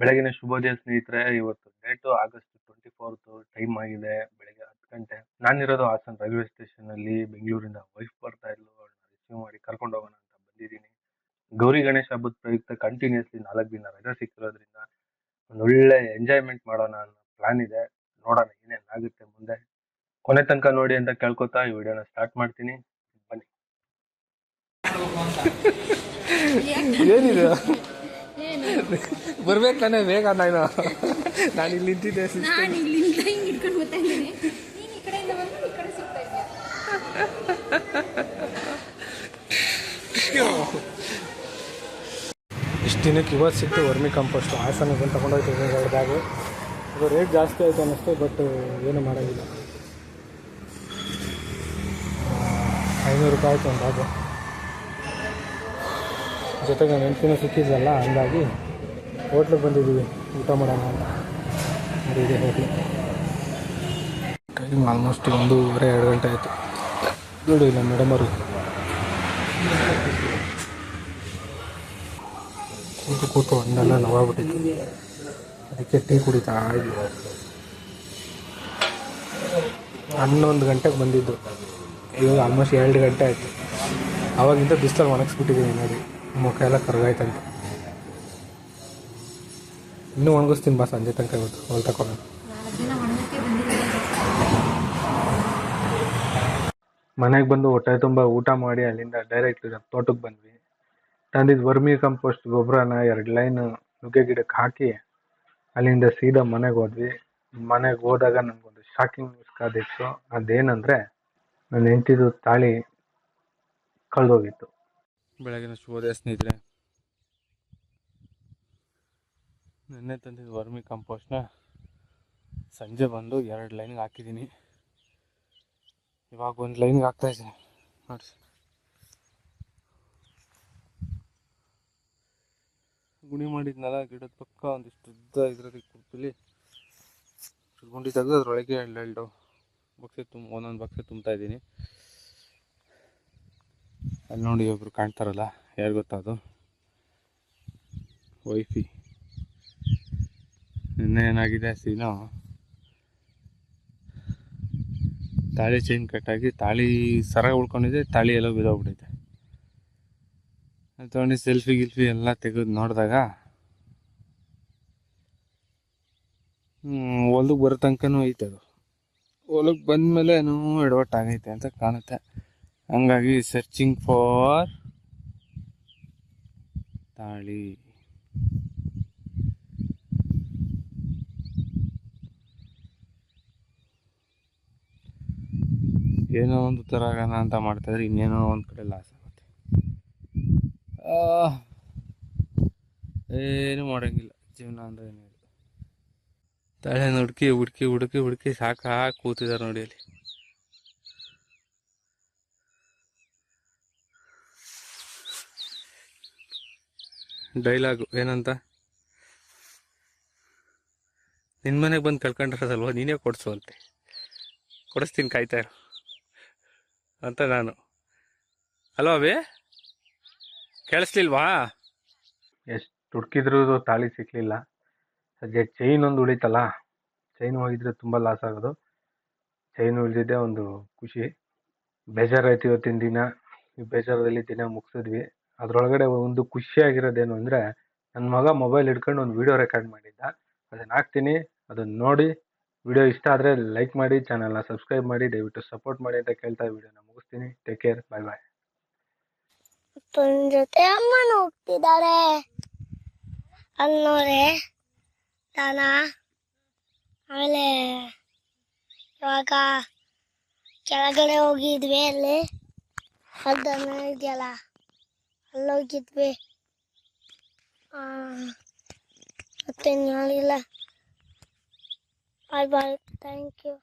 ಬೆಳಗಿನ ಶುಭೋದಯ ಸ್ನೇಹಿತರೆ, ಇವತ್ತು date August twenty fourth time ಆಗಿದೆ. ಬೆಳಗ್ಗೆ ಹತ್ತು ಗಂಟೆ. ನಾನಿರೋದು ಹಾಸನ್ ರೈಲ್ವೆ ಸ್ಟೇಷನ್ ಅಲ್ಲಿ. ಬೆಂಗಳೂರಿಂದ ವೈಫ್ ಬರ್ತಾ ಇದ್ಲು. ರಿಸೀವ್ ಮಾಡಿ ಕರ್ಕೊಂಡು ಹೋಗೋಣ ಅಂತ ಬಂದಿದ್ದೀನಿ. ಗೌರಿ ಗಣೇಶ ಹಬ್ಬದ ಪ್ರಯುಕ್ತ ಕಂಟಿನ್ಯೂಸ್ಲಿ ನಾಲ್ಕು ದಿನ ರಜೆ ಸಿಕ್ಕಿರೋದ್ರಿಂದ ಒಂದೊಳ್ಳೆ ಎಂಜಾಯ್ಮೆಂಟ್ ಮಾಡೋಣ ಅನ್ನೋ ಪ್ಲಾನ್ ಇದೆ. ನೋಡೋಣ ಏನೇನ್ ಆಗುತ್ತೆ ಮುಂದೆ. ಕೊನೆ ತನಕ ನೋಡಿ ಅಂತ ಕೇಳ್ಕೊತಾ ಈ ವಿಡಿಯೋನ ಸ್ಟಾರ್ಟ್ ಮಾಡ್ತೀನಿ. ಬನ್ನಿ. ಏನಿದು? ಬರ್ಬೇಕು ತಾನೇ ಬೇಗ ನಾನು. ನಾನು ಇಲ್ಲಿ ನಿಂತಿದ್ದೆ ನಾನು ಇಲ್ಲಿಂದ ಹಿಂಗ್ ಹಿಡ್ಕೊಂಡು ಬರ್ತಾ ಇದ್ದೀನಿ. ನೀನ್ ಈ ಕಡೆಯಿಂದ ಬಂದು ಈ ಕಡೆ ಸಿಗ್ತಾ ಇದ್ಯಾ? ಇಷ್ಟು ದಿನಕ್ಕೆ ಇವತ್ತು ಸಿಕ್ತು ವರ್ಮಿ ಕಂಪೋಸ್ಟ್ ಹಾಸನ ಬಂದು ತಗೊಂಡೋಗ್ತೀವಿ ಎರಡು ಬ್ಯಾಗು ಅದು ರೇಟ್ ಜಾಸ್ತಿ ಆಯಿತು ಅನ್ನಿಸ್ತು ಬಟ್ ಏನು ಮಾಡೋಂಗಿಲ್ಲ. ಐನೂರು ರೂಪಾಯಿ ಆಯಿತು ಒಂದು ಬ್ಯಾಗು ಜೊತೆಗೆ ನೆನಪಿನೂ ಸಿಕ್ಕಿದ್ರಲ್ಲ ಹಂಗಾಗಿ ಹೋಟ್ಲಿಗೆ ಬಂದಿದ್ದೀವಿ. ಊಟ ಮಾಡೋಣ ಅಂತ. ಇದೆ ಹೋಟ್ಲು. ಟೈಮ್ ಆಲ್ಮೋಸ್ಟ್ ಒಂದೂವರೆ ಎರಡು ಗಂಟೆ ಆಯಿತು. ನೋಡಿ ಇಲ್ಲ, ಮೇಡಮ್ ಅವರು. ಕೂತು ಕೂತು ಹಣ್ಣೆಲ್ಲ ನೋವಾಗ್ಬಿಟ್ಟಿತ್ತು. ಅದಕ್ಕೆ ಟೀ ಕುಡಿತಾ ಇದ್ವಿ. ಹನ್ನೊಂದು ಗಂಟೆಗೆ ಬಂದಿದ್ದು. ಇವಾಗ ಆಲ್ಮೋಸ್ಟ್ ಎರಡು ಗಂಟೆ ಆಯಿತು. ಅವಾಗಿಂದ ಬಿಸಿಲಲ್ಲಿ ಒಣಗಿಸ್ಬಿಟ್ಟಿದ್ದೀನಿ ನೋಡಿ. ಮುಖ ಎಲ್ಲ ಕರ್ಗಾಯ್ತಂತೆ. ಇನ್ನೂ ಒಣಗಿಸ್ತೀನಿ ಬಾ ಸಂಜೆ ತನಕ ಇವತ್ತು ಹೊಲ್ ತಗೊಂಡು ಮನೆಗೆ ಬಂದು ಹೊಟ್ಟೆ ತುಂಬ ಊಟ ಮಾಡಿ ಅಲ್ಲಿಂದ ಡೈರೆಕ್ಟ್ ತೋಟಕ್ಕೆ ಬಂದ್ವಿ. ತಂದಿದ್ದ ವರ್ಮಿ ಕಂಪೋಸ್ಟ್ ಗೊಬ್ಬರನ ಎರಡು ಲೈನ್ ನುಗ್ಗೆ ಗಿಡಕ್ಕೆ ಹಾಕಿ ಅಲ್ಲಿಂದ ಸೀದಾ ಮನೆಗೆ ಹೋದ್ವಿ. ಮನೆಗೆ ಹೋದಾಗ ನನಗೊಂದು ಶಾಕಿಂಗ್ ನ್ಯೂಸ್ ಕಾದಿತ್ತು ಅದೇನಂದರೆ ನನ್ನ ಹೆಂಡತಿದು ತಾಳಿ ಕಳೆದೋಗಿತ್ತು. ಬೆಳಗಿನ ಶುಭೋದಯ ಸ್ನೇಹಿತರೆ ನಿನ್ನೆ ತಂದಿದ್ದು ವರ್ಮಿ ಕಂಪೋಸ್ಟ್ನ ಸಂಜೆ ಬಂದು ಎರಡು ಲೈನ್ಗೆ ಹಾಕಿದ್ದೀನಿ. ಇವಾಗ ಒಂದು ಲೈನ್ಗೆ ಹಾಕ್ತಾಯಿದ್ದೀನಿ ನೋಡಿ ಗುಣಿ ಮಾಡಿದ್ನಲ್ಲ, ಗಿಡದ ಪಕ್ಕ ಒಂದಿಷ್ಟು ಉದ್ದ ಇದರಲ್ಲಿ ಕುರ್ಪಿಲಿ ಗುಂಡಿ ತೆಗೆದು ಎರಡು ಎರಡು ಬಕ್ಸೆ ತುಂಬ ಒಂದೊಂದು ಬಕ್ಸೆ ತುಂಬ್ತಾ ಇದ್ದೀನಿ. ಅಲ್ಲಿ ನೋಡಿ ಒಬ್ರು ಕಾಣ್ತಾರಲ್ಲ, ಯಾರು ಗೊತ್ತಾ ಅದು? ವೈಫಿ. ನಿನ್ನೆ ಏನಾಗಿದೆ ಸೀನು? ತಾಳಿ ಚೈನ್ ಕಟ್ಟಾಗಿ ತಾಳಿ ಸರ ಉಳ್ಕೊಂಡಿದೆ, ತಾಳಿ ಎಲ್ಲ ಬಿದ್ದೋಗ್ಬಿಟ್ಟೈತೆ ತೊಗೊಂಡು ಸೆಲ್ಫಿ ಗಿಲ್ಫಿ ಎಲ್ಲ ತೆಗೆದು ನೋಡಿದಾಗ. ಹೊಲಕ್ಕೆ ಬರೋ ತನಕನೂ ಐತೆ ಅದು. ಹೊಲಕ್ಕೆ ಬಂದಮೇಲೆ ಎಡವಟ್ಟಾಗೈತೆ ಅಂತ ಕಾಣುತ್ತೆ. ಹಂಗಾಗಿ ಸರ್ಚಿಂಗ್ ಫಾರ್ ತಾಳಿ. ಏನೋ ಒಂದು ಥರ ಆಗೋಣ ಅಂತ ಮಾಡ್ತಾಯಿದ್ರೆ ಇನ್ನೇನೋ ಒಂದು ಕಡೆ ಲಾಸ್ ಆಗುತ್ತೆ. ಏನು ಮಾಡೋಂಗಿಲ್ಲ. ಜೀವನ ಅಂದರೆ ಏನು ತಳೆ ಹುಡುಕಿ ಹುಡುಕಿ ಹುಡುಕಿ ಹುಡುಕಿ ಸಾಕಾ ಕೂತಿದ್ದಾರೆ ನೋಡಿ ಅಲ್ಲಿ. ಡೈಲಾಗು ಏನಂತ? ನಿನ್ನ ಮನೆಗೆ ಬಂದು ಕಳ್ಕೊಂಡಿರೋದಲ್ವ ನೀನೇ ಕೊಡಿಸು ಅಂತೆ. ಕೊಡಿಸ್ತೀನಿ ಕಾಯ್ತಾ ಇರು. ಅಂತ ನಾನು. ಅಲೋ ಅಭಿ? ಕೇಳಿಸ್ಲಿಲ್ವಾ? ಎಷ್ಟು ಹುಡುಕಿದ್ರು ತಾಳಿ ಸಿಕ್ಕಲಿಲ್ಲ ಸದ್ಯ ಚೈನ್ ಒಂದು ಉಳಿತಲ್ಲ ಚೈನ್ ಹೋಗಿದ್ರೆ ತುಂಬ ಲಾಸ್ ಆಗೋದು. ಚೈನ್ ಉಳಿದಿದ್ದೆ ಒಂದು ಖುಷಿ. ಬೇಜಾರಾಯ್ತು ಇವತ್ತಿನ ದಿನ. ಈ ಬೇಜಾರದಲ್ಲಿ ದಿನ ಮುಗಿಸಿದ್ವಿ. ಅದರೊಳಗಡೆ ಒಂದು ಖುಷಿಯಾಗಿರೋದೇನು ಅಂದರೆ ನನ್ನ ಮಗ ಮೊಬೈಲ್ ಹಿಡ್ಕೊಂಡು ಒಂದು ವಿಡಿಯೋ ರೆಕಾರ್ಡ್ ಮಾಡಿದ್ದ. ಅದನ್ನ ಹಾಕ್ತೀನಿ ಅದನ್ನ ನೋಡಿ ವಿಡಿಯೋ ಇಷ್ಟ ಆದರೆ ಲೈಕ್ ಮಾಡಿ ಚಾನಲ್ನ ಸಬ್ಸ್ಕ್ರೈಬ್ ಮಾಡಿ ದಯವಿಟ್ಟು ಸಪೋರ್ಟ್ ಮಾಡಿ ಅಂತ ಕೇಳ್ತಾ ವಿಡಿಯೋನ ಮುಗಿಸ್ತೀನಿ. ಟೇಕ್ ಕೇರ್ ಬಾಯ್ ಬಾಯ್ ಅಪ್ಪನ ಜೊತೆ ಅಮ್ಮನ ಹೋಗ್ತಿದ್ದಾರೆ. ಅನ್ನೋರೆ ತಾನ ಆಮೇಲೆ ಇವಾಗ ಕೆಳಗಡೆ ಹೋಗಿದ್ವಿ ಅಲ್ಲಿ. ಅದನ್ನ ಇದೆಯಲ್ಲ ಅಲ್ಲೋಗಿದ್ವಿ. ಆ, ಮತ್ತೆ ಹೇಳಿಲ್ಲ ಬಾಯ್ ಬಾಯ್ ಥ್ಯಾಂಕ್ ಯು